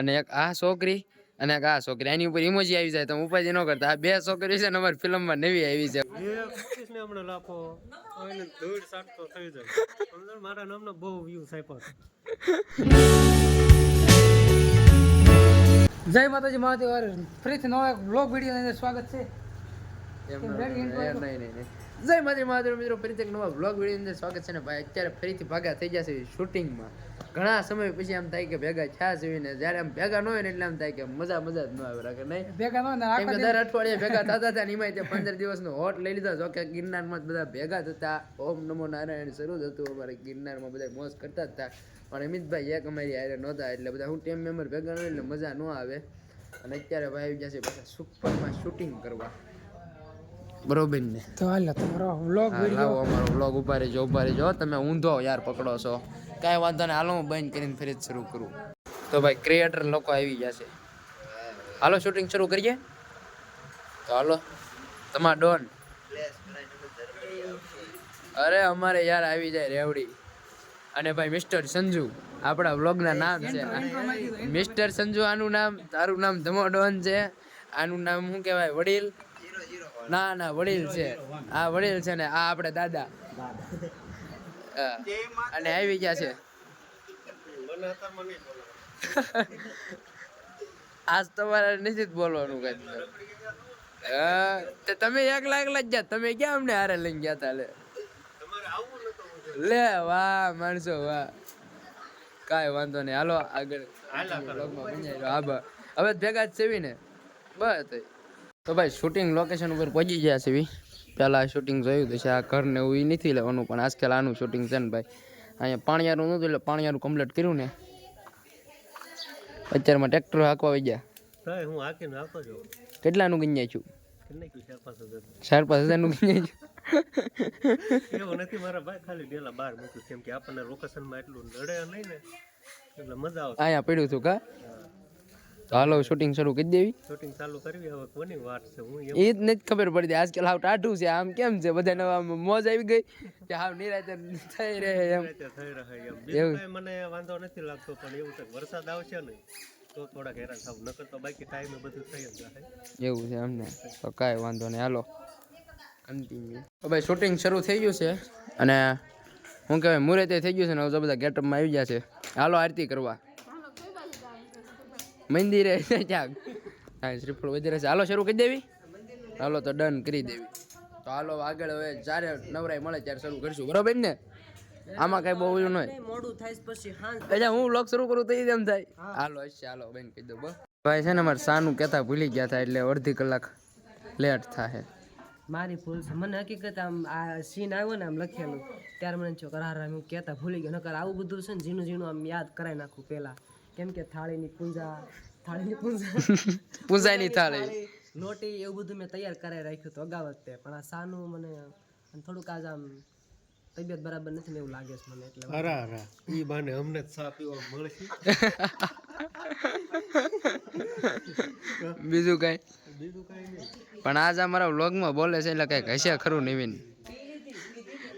અને એક આ છોકરી અને આ છોકરી. એની ઉપર ઇમોજી આવી જાય તો ઉપાજી ન કરતા. આ બે છોકરી છે ને અમારી ફિલ્મમાં નવી આવી છે. ને હમણાં લાખો. એને દોઢ સાત થઈ જાય. મારા નામનો બહુ વ્યૂ આપ્યા જય માતાજી મહાદેવ ફરીથી નવા બ્લોગ વીડિયો સ્વાગત છે. નહીં, નહીં. જય માતાજી મહાદેવ મિત્રો ફરીથી એક નવા બ્લોગ વીડિયો અંદર સ્વાગત છે ને ભાઈ અત્યારે ફરીથી ભાગા થઈ જશે શૂટિંગમાં ઘણા સમય પછી આમ થાય કે ભેગા થયા છે ને જ્યારે આમ ભેગા ન હોય ને એટલે આમ થાય કે મજા મજા જ ન આવે રાખે નહીં? ભેગા ન હોય દર અઠવાડિયે ભેગા થતા હતા ને એમાંય તે પંદર દિવસનો હોટ લઈ લીધો જો કે ગિરનારમાં બધા ભેગા થતા ઓમ નમો નારાયણ શરૂ થતું અમારે અમારે ગિરનારમાં બધા મોજ કરતા હતા. પણ અમિતભાઈ એક અમારી હારે નહોતા એટલે બધા હું ટીમ મેમ્બર ભેગા ન હોય એટલે મજા ન આવે. અને અત્યારે ભાઈ આવી જશે પાછા સુપરમાં શૂટિંગ કરવા. બરોબર ને? તો હાલો તમારો વ્લોગ લાવો અમારો વ્લોગ ઊભા રહેજો ઊભા રહેજો તમે ઊંધો યાર પકડો છો. કાંઈ વાંધો નહીં હાલો હું બંધ કરીને ફરી જ શરૂ કરું. તો ભાઈ ક્રિએટર લોકો આવી જશે હાલો શૂટિંગ શરૂ કરીએ. તો હાલો તમાર ડોન. અરે અમારે યાર આવી જાય રેવડી. અને ભાઈ મિસ્ટર સંજુ આપણા વ્લોગના નામ છે. મિસ્ટર સંજુ આનું નામ તારું નામ ધમો ડોન છે. આનું નામ શું કહેવાય? વડીલ. ના ના વડીલ છે. આ વડીલ છે ને આ આપણે દાદા. અને આવી ગયા છે. આજ તમારે નથી જ બોલવાનું કઈ. હા તમે એકલા એકલા જ ગયા. તમે ક્યાં અમને હારે લઈને ગયા તા લે? લે વાહ માણસો વાહ. કાંઈ વાંધો નહીં. હાલો આગળ હવે ભેગા જ સેવી ને બસ. તો ભાઈ શૂટિંગ લોકેશન ઉપર પહોંચી ગયા છે પહેલાં શૂટિંગ જોયું તો છે આ ઘરને એવું નથી લેવાનું પણ આજકાલ આનું શૂટિંગ છે ને ભાઈ. અહીંયા પાણિયારું નહોતું એટલે પાણિયારું કમ્પ્લીટ કર્યું ને. અત્યારમાં ટ્રેક્ટર હાંકવા આવી ગયા. કેટલાનું ગણ્યા છું? ચાર પાંચ હજારનું છું. એવું નથી મારા ભાઈ ખાલી ડેલા બહાર મૂક્યું કેમ કે આપણને લોકેશનમાં એટલું નડે નહીં ને એટલે મજા આવશે. અહીંયા પડ્યું હતું કા? તો હાલો શૂટિંગ શરૂ કરી દેવી. શૂટિંગ ચાલુ કરવી હવે કોની વાત છે હું એ જ નથી ખબર પડતી આજકાલ હાવ ટાઢું છે આમ કેમ છે? બધાને આમ મોજ આવી ગઈ કે હાવ નિરાતે થઈ રહે એમ. થઈ રહે એમ. બીજું મને વાંધો નથી લાગતો પણ એવું છે વરસાદ આવશે ને તો થોડાક હેરાન થાવ. નકર તો બાકી ટાઈમે બધું થઈ જ જાય. એવું છે એમને. તો કાંઈ વાંધો નહીં. હાલો. કન્ટિન્યુ તો ભાઈ શૂટિંગ શરૂ થઈ ગયું છે અને શું કહેવાય મુહૂર્તે થઈ ગયું છે ને હવે તો બધા ગેટઅપમાં આવી ગયા છે. હાલો આરતી કરવા. મંદિરે ક્યાંક હા શ્રીફળ વધારે છે. હાલો શરૂ કરી દેવી? હાલો તો ડન કરી દેવી. તો હાલો આગળ હવે જ્યારે નવરાય મળે ત્યારે શરૂ કરીશું. બરોબર ને? આમાં કઈ બહુ નહીં મોડું થાય પછી અચ્છા હું લોક શરૂ કરું તો એ એમ થાય. હાલો હશે હાલો બેન કહી દો બસ. ભાઈ છે ને મારે સાનું કહેતા ભૂલી ગયા હતા એટલે અડધી કલાક લેટ થાય મારી ભૂલ છે. મને હકીકત આમ આ સીન આવ્યો ને આમ લખેલું ત્યારે મને છોકરા કહેતા ભૂલી ગયો. નકર આવું બધું છે ને ઝીણું ઝીણું આમ યાદ કરાવી નાખું પહેલા. કેમ કે થાળીની પૂંજા થાળીની પૂંજા. પૂંજાની થાળી લોટી એવું બધું મેં તૈયાર કરાવી રાખ્યું હતું અગાઉ વખતે પણ આ સાનું મને થોડુંક આજ આમ તબિયત બરાબર નથી ને એવું લાગે છે મને એટલે. અરા અરા. ઈ બાને અમને જ ચા પીવા મળશે. બીજું કઈ? બીજું કાંઈ નહીં. પણ આજ અમારા વ્લોગમાં બોલે છે એટલે કંઈક હશે ખરું નવીન.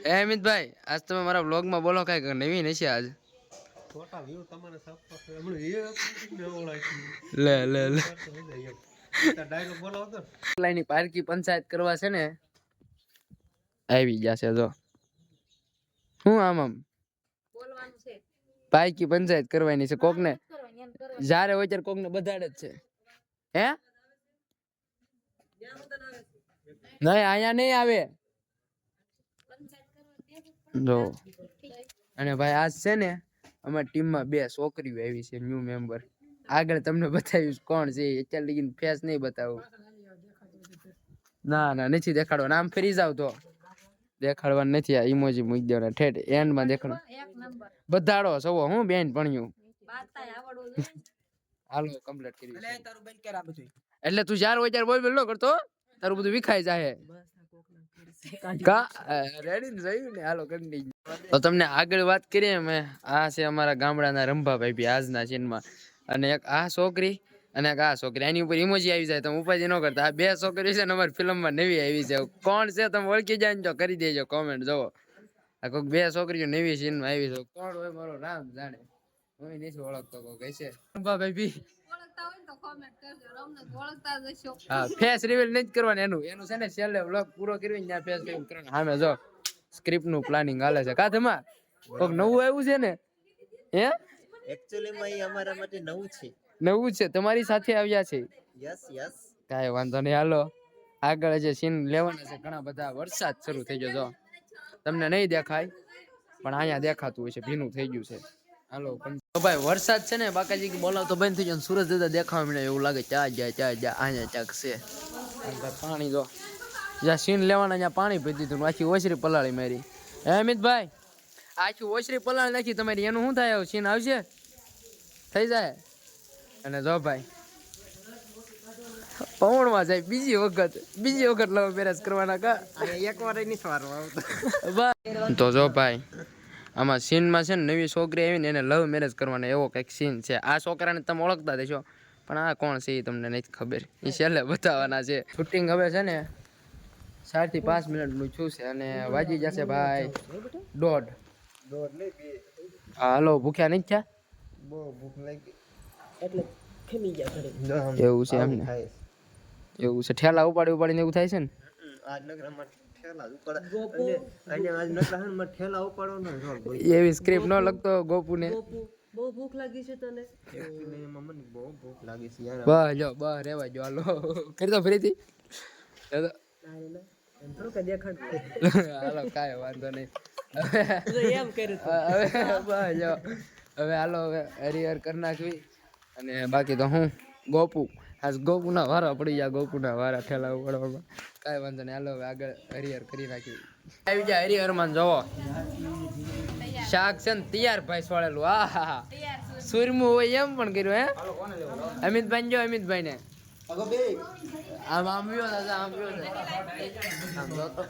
એ અમિતભાઈ આજ તમે મારા વ્લોગમાં બોલો કંઈક નવીન હશે આજ. વ્યૂ તમારે સાપવા છે. હમણાં એ. લે લે લે. ડાયલોગ બોલાવો તો ને. લાઈની પારકી પંચાયત કરવા છે ને આવી જશે જો. શું આમ આમ? પારકી પંચાયત કરવાની છે કોકને? જ્યારે હોય ત્યારે કોકને બધાડે જ છે. હે? નહીં અહીંયા નહીં આવે. જો. અને ભાઈ આજ છે ને અમારી ટીમમાં બે છોકરીઓ આવી છે ન્યૂ મેમ્બર આગળ તમને બતાવીશ કોણ છે અત્યારે લગીને ફેસ નહીં બતાવું. ના ના નથી દેખાડવા આમ ફરી જાવ તો. દેખાડવાનું નથી આ ઇમોજી મૂકી દેવાના. ઠેઠ એન્ડમાં દેખાડો. બધાડો સવો હું બેન ભણ્યું. હાલો કમ્પ્લીટ કરી કેરા એટલે તું જ્યારે હોય ત્યારે બોલ બોલ ન કરતો તારું બધું વિખાઈ જાય કા રેડી ને જોયું ને? હાલો કન્ટિન્યુ તો તમને આગળ વાત કરીએ અમે. આ છે અમારા ગામડાના રંભાભાઈ બી આજના સીનમાં. અને એક આ છોકરી અને એક આ છોકરી. એની ઉપર ઇમોજી આવી જાય તમે ઉપાધિ ન કરતા. આ બે છોકરી છે ને અમારી ફિલ્મમાં નવી આવી છે. કોણ છે તમે ઓળખી જાય ને તો કરી દેજો કોમેન્ટ જોવો આ કોઈક બે છોકરીઓ નવી સીનમાં આવી છે. કોણ હોય મારો રામ જાણે. હું નથી ઓળખતો કોઈ કઈ છે? રંભાભાઈ બી હા ફેસ રિવીલ નહીં કરવાનું એનું. એનું છે ને છેલ્લે વ્લોગ પૂરો કરીને ત્યાં ફેસ રિવીલ કરવાનું. સામે જો. સ્ક્રિપ્ટનું પ્લાનિંગ હાલે છે. કા તમા કોક નવું આવ્યું છે ને? હે? એક્ચ્યુઅલી માં અમારા માટે નવું છે. નવું છે. તમારી સાથે આવ્યા છે. યસ યસ કાય વાંધો નહીં. હાલો. આગળ જે સીન લેવાના છે ઘણા બધા વરસાદ શરૂ થઈ ગયો જો તમને નહીં દેખાય પણ અહીંયા દેખાતું હોય છે. ભીનું થઈ ગયું છે. હાલો પણ તો ભાઈ વરસાદ છે ને બાકાજી બોલાવતો બંધ થઈ ગયો ને સૂરજ દાદા દેખાવા મળે એવું લાગે. ચા જાય ચા જાય. અહીંયા ચાક છે. પાણી જો જ્યાં સીન લેવાના ત્યાં પાણી પીધી હતું આખી ઓછરી પલાળી મારી. હે અમિતભાઈ? આખી ઓછરી પલાળી નાખી તમારી. એનું શું થાય સીન આવશે? થઈ જાય? અને જો ભાઈ પવનમાં જાય. બીજી વખત બીજી વખત લવ મેરેજ કરવાના કા? એક વાર નહીં સવારો આવતો. તો જો ભાઈ આમાં સીનમાં છે ને નવી છોકરી આવીને એને લવ મેરેજ કરવાનો એવો કંઈક સીન છે. આ છોકરાને તમે ઓળખતા દેશો પણ આ કોણ છે એ તમને નથી ખબર. એ છેલ્લે બતાવવાના છે. શૂટિંગ હવે છે ને ચારથી પાંચ મિનિટનું છું છે અને વાજી જશે ભાઈ દોઢ. હા હાલો ભૂખ્યા નહીં થયા? બહુ ભૂખ લાગી. એટલે ખમી ગયા ઘરે. એવું છે એમને? એવું છે ઠેલા ઉપાડી ઉપાડીને એવું થાય છે ને? આજ નગરમાં ઠેલા ઉપાડ. એવી સ્ક્રિપ્ટ ન લખતો ગોપુને. ગોપુ બહુ ભૂખ લાગી છે તને? બહુ ભૂખ લાગી છે યાર. બસ જો બસ રેવા જો હાલો. કરી દો ફરીથી. એ તો ના રે ના એમ થોડું કઈ દેખાડ. હાલો કાંઈ વાંધો નહીં. એમ કર્યું હવે જો. હવે હાલો હવે હરિહર કરી નાખવી. અને બાકી તો હું ગોપુ. આજ ગોપુના વારા પડી ગયા ગોપુના વારા ઠેલા ઉપાડવામાં કાંઈ વાંધો નહીં. હાલો હવે આગળ હરિહર કરી નાખી. આવી જાય હરિહરમાં જોવો. શાક છે ને તૈયાર ભાઈ સોળેલું આ હા સુરમું હોય એમ પણ કર્યું હે? અમિતભાઈ જો અમિતભાઈ ને આમ તો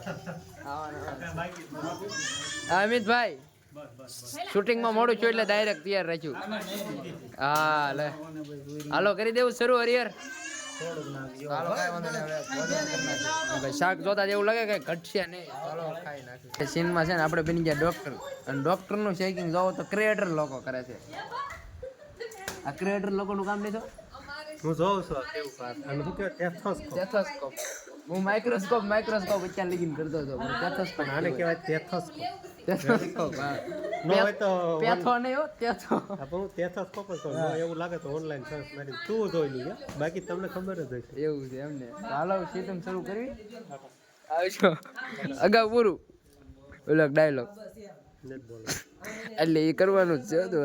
અમિતભાઈ શૂટિંગમાં મોડું છું એટલે ડાયરેક્ટ તૈયાર રાખ્યું હા લે હાલો કરી દેવું શરૂ. ભાઈ શાક જોતા જેવું લાગે કે ઘટશે નહીં સીનમાં છે ને આપણે બની ગયા ડોક્ટર અને ડોક્ટરનું શેકિંગ જોવો તો ક્રિએટર લોકો કરે છે આ ક્રિએટર લોકોનું કામ નહીં તો હું જોઉં છું કેવું કામ. અને ટેથોસ્કોપ. ટેથોસ્કોપ હું માઇક્રોસ્કોપ માઇક્રોસ્કોપ અત્યારે લગીન કરતો હતો. ટેથોસ્કોપ આને કહેવાય ટેથોસ્કોપ. ટેથોસ્કોપ હા. ન હોય તો પેથો નહીં હો ટેથો હા, પણ હું ટેથોસ્કોપ જ. એવું લાગે તો ઓનલાઈન સર્ચ મારી. તું જોઈ લઈએ બાકી તમને ખબર જ હશે. એવું છે એમને. તો હાલો સીટમ શરૂ કરવી. આવજો અગાઉ પૂરું. ઓલો ડાયલોગ એટલે એ કરવાનું જ છે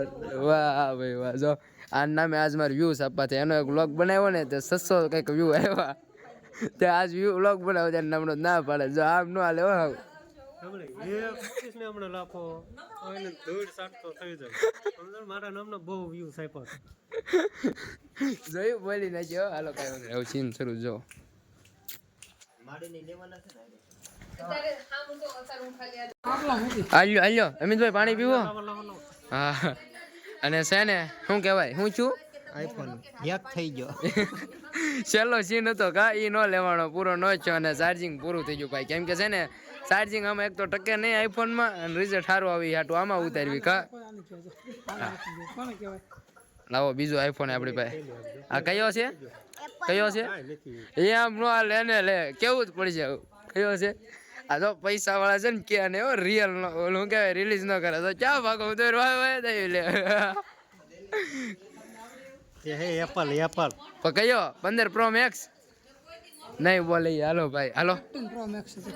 વાહ ભાઈ વાહ. જો. આ નામે આજ મારે વ્યૂઝ આપવા છે એનો એક વ્લોગ બનાવ્યો ને તો સસ્સો કંઈક વ્યૂ આવ્યા. તે આજ વ્યૂ વ્લોગ બનાવ્યો ત્યારે નામનો ના પાડે. જો આમ નો હાલે હો. સીન શરૂ, જો. આલ્યો આલ્યો. અમિતભાઈ, પાણી પીવો? હા. અને છે ને શું કહેવાય? હું છું? આઈફોન હેક થઈ ગયો. છેલ્લો સીન હતો કા? એ ન લેવાનો પૂરો નો છે અને ચાર્જિંગ પૂરું થઈ ગયું ભાઈ. કેમ કે છે ને ચાર્જિંગ આમાં એક તો ટકે નહીં આઈફોનમાં અને રિઝલ્ટ સારું આવી હાટું આમાં ઉતારવી કા? લાવો બીજો આઈફોન આપણી પાસે. આ કયો છે? કયો છે? એ આમ નો આ લે ને લે. કેવું જ પડશે. કયો છે? આ તો પૈસા વાળા છે ને કે અને એવો રિયલ નો શું કહેવાય રિલીઝ ન કરે. તો ક્યાં ભાગો? હું તો રોય વાય દઈ લે. એપલ એપલ તો કયો પંદર પ્રો મેક્સ નહીં બોલે હાલો ભાઈ હાલો.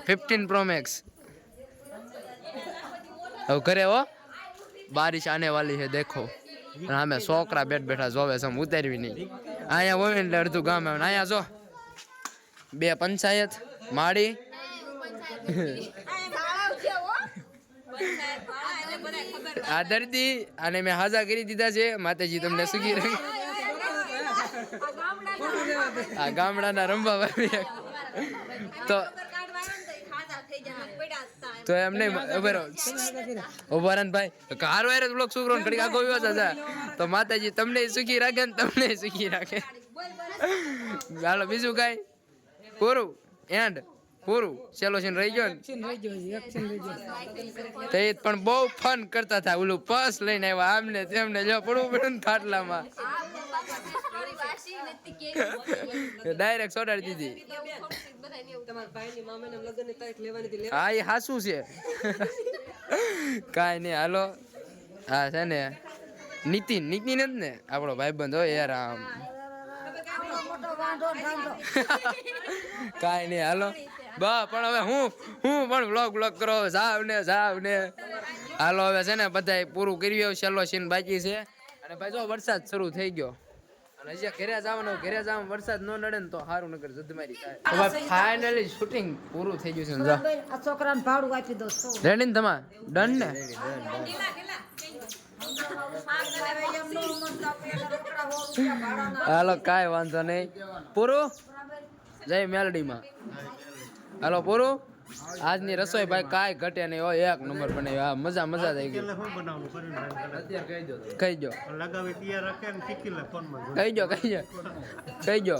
ફિફ્ટીન પ્રો મેક્સ હવે ઘરે હો. બારિશ આને વાલી છે દેખો. અમે છોકરા બેઠ બેઠા જોવે છે ઉતારવી નહીં. અહીંયા હોય એટલે અડધું ગામ આવે. અહીંયા જો બે પંચાયત માળી આ દર્દી અને મેં હાજા કરી દીધા છે. માતાજી તમને સુખી રહી. આ ગામડાના રમવા ભાઈ તો તો એમ નહીં, ઊભા રહો. ઊભા રહો ને ભાઈ. કાર વાયર જ બ્લોક છોકરો ઘડી આખો વિવાસ હતા તો માતાજી તમને સુખી રાખે ને તમને સુખી રાખે. ચાલો બીજું કાંઈ? પૂરું એન્ડ? પૂરું. છેલ્લો છે રહી ગયો તો એ પણ બહુ ફન કરતા હતા. ઓલું પસ લઈને આવ્યા આમને તેમને જો પડવું પડ્યું ને ખાટલામાં. ડાયરેક્ટ સોડાડી દીધી. બધાને એવું તમારા ભાઈની મામાના લગ્નની તારીખ લેવાની હતી લેવા હા એ હાસું છે. કાંઈ નહીં હાલો. હા છે ને નીતિન. નીતિન જ ને? આપણો ભાઈબંધ હોય યાર આમ કાંઈ નહીં હાલો. બા પણ હવે હું હું પણ બ્લોગ બ્લોગ કરો. સાવ ને સાવ ને. હાલો હવે છે ને બધાય પૂરું કરી આવ્યું છેલ્લો સીન બાકી છે. અને ભાઈ જો વરસાદ શરૂ થઈ ગયો. અને હજી ઘરે જવાનું ઘરે જવાનું વરસાદ ન નડે ને તો સારું નગર જદમારી થાય. હવે ફાઇનલી શૂટિંગ પૂરું થઈ ગયું છે ને આ છોકરાને ભાડું આપી દો રેડી ને તમા ડન ને? હાલો કાંઈ વાંધો નહીં. પૂરું? જય મેલડીમાં. હાલો પૂરું આજની રસોઈ ભાઈ કાંઈ ઘટે નહીં હોય એક નંબર બનાવ્યો હા મજા મજા થઈ ગઈ. કહી દો. લગાવી તૈયાર રાખે ને શીખી લે ફોનમાં કહી દો કહી દો. કહી દો.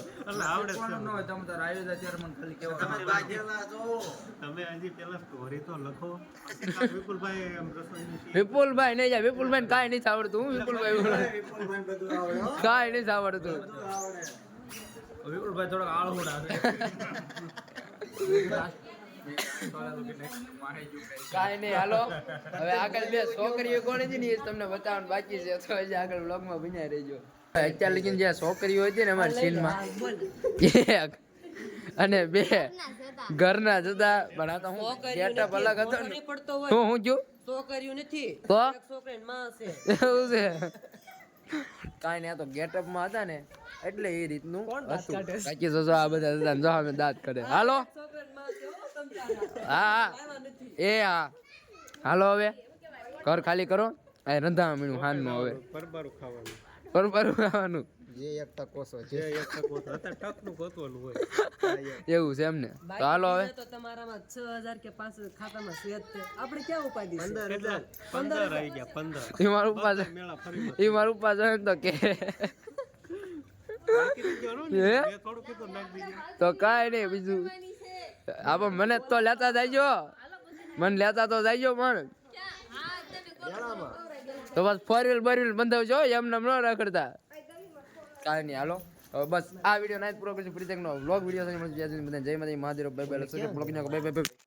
વિપુલભાઈ વિપુલભાઈ નહીં જાય. વિપુલભાઈ કાંઈ નહીં આવડતું. હું વિપુલભાઈ કાંઈ નહીં આવડતું. કાંઈ નહીં હાલો. હવે આગળ બે છોકરીઓ કોણ છે ને એ તમને બતાવવાનું બાકી છે તો હજી આગળ વ્લોગમાં બન્યા રહેજો. અત્યાર લગીને જે છોકરીઓ હતી ને અમારી સીનમાં એક અને બે ઘરના જતા પણ આ તો હું ગેટઅપ અલગ હતો ને. હું હું જો છોકરીઓ નથી તો? છોકરી માં છે. એવું છે. કાંઈ નહીં આ તો ગેટઅપમાં હતા ને એટલે એ રીતનું હતું. બાકી જોજો આ બધા હતા જો અમે દાંત કરે હાલો? છોકરીની માં છે હો. હા. હા એ હા. હાલો હવે. ઘર ખાલી કરો. આ રંધા મીણું હાનનું હવે. પરબારું ખાવાનું. પરબારું ખાવાનું. જે એક ટકોસો જે એક ટક અત્યારે ટકનું ગોતવાનું હોય. એવું છે એમને તો હાલો હવે. તો તમારામાં છ કે પાંચ હજાર ખાતામાં છે આપણે ક્યાં ઉપાધિ છે કેટલા? પંદર આવી ગયા પંદર એ મારું ઉપા મેળા ફરી એ મારું ઉપા તો કે. તો કાંઈ નહીં બીજું. આપ મને તો લેતા જાયજો. મને લેતા તો જાયજો પણ. તો. બસ ફોર વ્હીલ બર વ્હીલ બંધાવજો એમને એમ ન રખડતા. કાંઈ નહીં હાલો બસ આ વીડિયો નાઇટ પૂરો કરીશું. ફરી નો વ્લોગ વીડિયો સાથે મળશે. ત્યાં સુધી બધાને જય માતા Mahadev. Bye bye. Vlog bye bye.